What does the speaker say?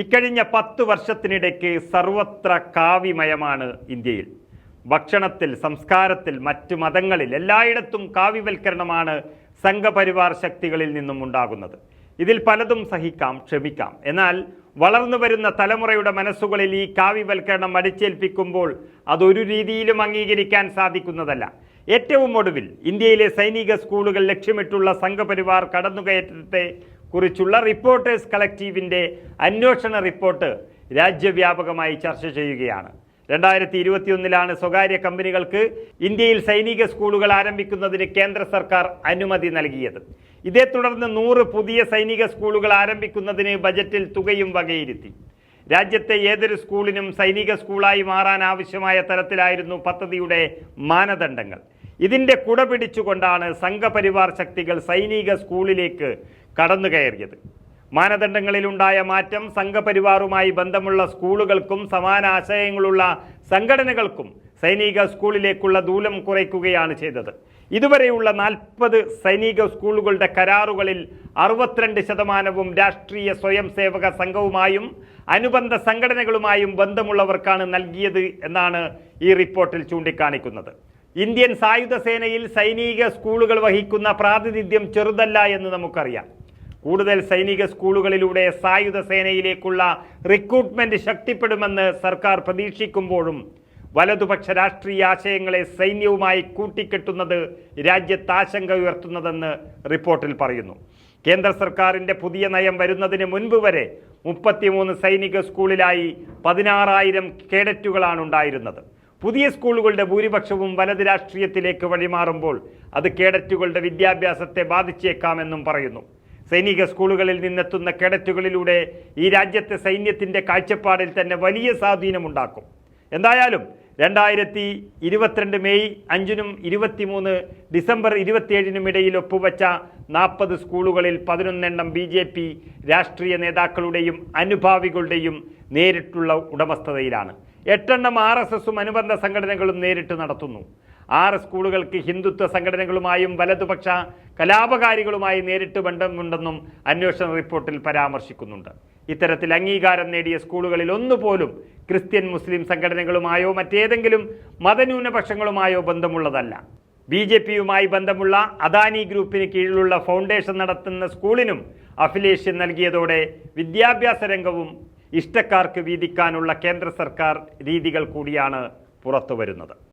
ഇക്കഴിഞ്ഞ പത്ത് വർഷത്തിനിടയ്ക്ക് സർവത്ര കാവ്യമയമാണ് ഇന്ത്യയിൽ. ഭക്ഷണത്തിൽ സംസ്കാരത്തിൽ മറ്റു മതങ്ങളിൽ എല്ലായിടത്തും കാവ്യവൽക്കരണമാണ് സംഘപരിവാർ ശക്തികളിൽ നിന്നും ഉണ്ടാകുന്നത്. ഇതിൽ പലതും സഹിക്കാം ക്ഷമിക്കാം. എന്നാൽ വളർന്നു വരുന്ന തലമുറയുടെ മനസ്സുകളിൽ ഈ കാവ്യവൽക്കരണം അടിച്ചേൽപ്പിക്കുമ്പോൾ അതൊരു രീതിയിലും അംഗീകരിക്കാൻ സാധിക്കുന്നതല്ല. ഏറ്റവും ഒടുവിൽ ഇന്ത്യയിലെ സൈനിക സ്കൂളുകൾ ലക്ഷ്യമിട്ടുള്ള സംഘപരിവാർ കടന്നുകയറ്റത്തെ കുറിച്ചുള്ള റിപ്പോർട്ടേഴ്സ് കളക്റ്റീവിന്റെ അന്വേഷണ റിപ്പോർട്ട് രാജ്യവ്യാപകമായി ചർച്ച ചെയ്യുകയാണ്. രണ്ടായിരത്തി ഇരുപത്തിയൊന്നിലാണ് സ്വകാര്യ കമ്പനികൾക്ക് ഇന്ത്യയിൽ സൈനിക സ്കൂളുകൾ ആരംഭിക്കുന്നതിന് കേന്ദ്ര സർക്കാർ അനുമതി നൽകിയത്. ഇതേ തുടർന്ന് നൂറ് പുതിയ സൈനിക സ്കൂളുകൾ ആരംഭിക്കുന്നതിന് ബജറ്റിൽ തുകയും വകയിരുത്തി. രാജ്യത്തെ ഏതൊരു സ്കൂളിനും സൈനിക സ്കൂളായി മാറാൻ ആവശ്യമായ തരത്തിലായിരുന്നു പദ്ധതിയുടെ മാനദണ്ഡങ്ങൾ. ഇതിന്റെ കുട പിടിച്ചുകൊണ്ടാണ് സംഘപരിവാർ ശക്തികൾ സൈനിക സ്കൂളിലേക്ക് കടന്നു കയറിയത്. മാനദണ്ഡങ്ങളിലുണ്ടായ മാറ്റം സംഘപരിവാറുമായി ബന്ധമുള്ള സ്കൂളുകൾക്കും സമാന ആശയങ്ങളുള്ള സംഘടനകൾക്കും സൈനിക സ്കൂളിലേക്കുള്ള ദൂരം കുറയ്ക്കുകയാണ് ചെയ്തത്. ഇതുവരെയുള്ള നാൽപ്പത് സൈനിക സ്കൂളുകളുടെ കരാറുകളിൽ അറുപത്തിരണ്ട് ശതമാനവും രാഷ്ട്രീയ സ്വയം സേവക സംഘവുമായും അനുബന്ധ സംഘടനകളുമായും ബന്ധമുള്ളവർക്കാണ് നൽകിയത് എന്നാണ് ഈ റിപ്പോർട്ടിൽ ചൂണ്ടിക്കാണിക്കുന്നത്. ഇന്ത്യൻ സായുധ സേനയിൽ സൈനിക സ്കൂളുകൾ വഹിക്കുന്ന പ്രാതിനിധ്യം ചെറുതല്ല എന്ന് നമുക്കറിയാം. കൂടുതൽ സൈനിക സ്കൂളുകളിലൂടെ സായുധ സേനയിലേക്കുള്ള റിക്രൂട്ട്മെന്റ് ശക്തിപ്പെടുമെന്ന് സർക്കാർ പ്രതീക്ഷിക്കുമ്പോഴും വലതുപക്ഷ രാഷ്ട്രീയ ആശയങ്ങളെ സൈന്യവുമായി കൂട്ടിക്കെട്ടുന്നത് രാജ്യത്ത് ആശങ്ക ഉയർത്തുന്നതെന്ന് റിപ്പോർട്ടിൽ പറയുന്നു. കേന്ദ്ര സർക്കാരിന്റെ പുതിയ നയം വരുന്നതിന് മുൻപ് വരെ മുപ്പത്തിമൂന്ന് സൈനിക സ്കൂളിലായി പതിനാറായിരം കേഡറ്റുകളാണ് ഉണ്ടായിരുന്നത്. പുതിയ സ്കൂളുകളുടെ ഭൂരിപക്ഷവും വലത് രാഷ്ട്രീയത്തിലേക്ക് വഴിമാറുമ്പോൾ അത് കേഡറ്റുകളുടെ വിദ്യാഭ്യാസത്തെ ബാധിച്ചേക്കാമെന്നും പറയുന്നു. സൈനിക സ്കൂളുകളിൽ നിന്നെത്തുന്ന കേഡറ്റുകളിലൂടെ ഈ രാജ്യത്തെ സൈന്യത്തിന്റെ കാഴ്ചപ്പാടിൽ തന്നെ വലിയ സ്വാധീനമുണ്ടാക്കും. എന്തായാലും രണ്ടായിരത്തി ഇരുപത്തിരണ്ട് മെയ് അഞ്ചിനും ഇരുപത്തിമൂന്ന് ഡിസംബർ ഇരുപത്തിയേഴിനും ഇടയിൽ ഒപ്പുവച്ച നാൽപ്പത് സ്കൂളുകളിൽ പതിനൊന്നെണ്ണം ബി ജെ പി രാഷ്ട്രീയ നേതാക്കളുടെയും അനുഭാവികളുടെയും നേരിട്ടുള്ള ഉടമസ്ഥതയിലാണ്. എട്ടെണ്ണം ആർ എസ് എസും അനുബന്ധ സംഘടനകളും നേരിട്ട് നടത്തുന്നു. ആറ് സ്കൂളുകൾക്ക് ഹിന്ദുത്വ സംഘടനകളുമായും വലതുപക്ഷ കലാപകാരികളുമായി നേരിട്ട് ബന്ധമുണ്ടെന്നും അന്വേഷണ റിപ്പോർട്ടിൽ പരാമർശിക്കുന്നുണ്ട്. ഇത്തരത്തിൽ അംഗീകാരം നേടിയ സ്കൂളുകളിൽ ഒന്നുപോലും ക്രിസ്ത്യൻ മുസ്ലിം സംഘടനകളുമായോ മറ്റേതെങ്കിലും മതന്യൂനപക്ഷങ്ങളുമായോ ബന്ധമുള്ളതല്ല. ബി ജെ പിയുമായി ബന്ധമുള്ള അദാനി ഗ്രൂപ്പിന് കീഴിലുള്ള ഫൗണ്ടേഷൻ നടത്തുന്ന സ്കൂളിനും അഫിലിയേഷൻ നൽകിയതോടെ വിദ്യാഭ്യാസ രംഗവും ഇഷ്ടക്കാർക്ക് വീതിക്കാനുള്ള കേന്ദ്ര സർക്കാർ രീതികൾ കൂടിയാണ് പുറത്തു വരുന്നത്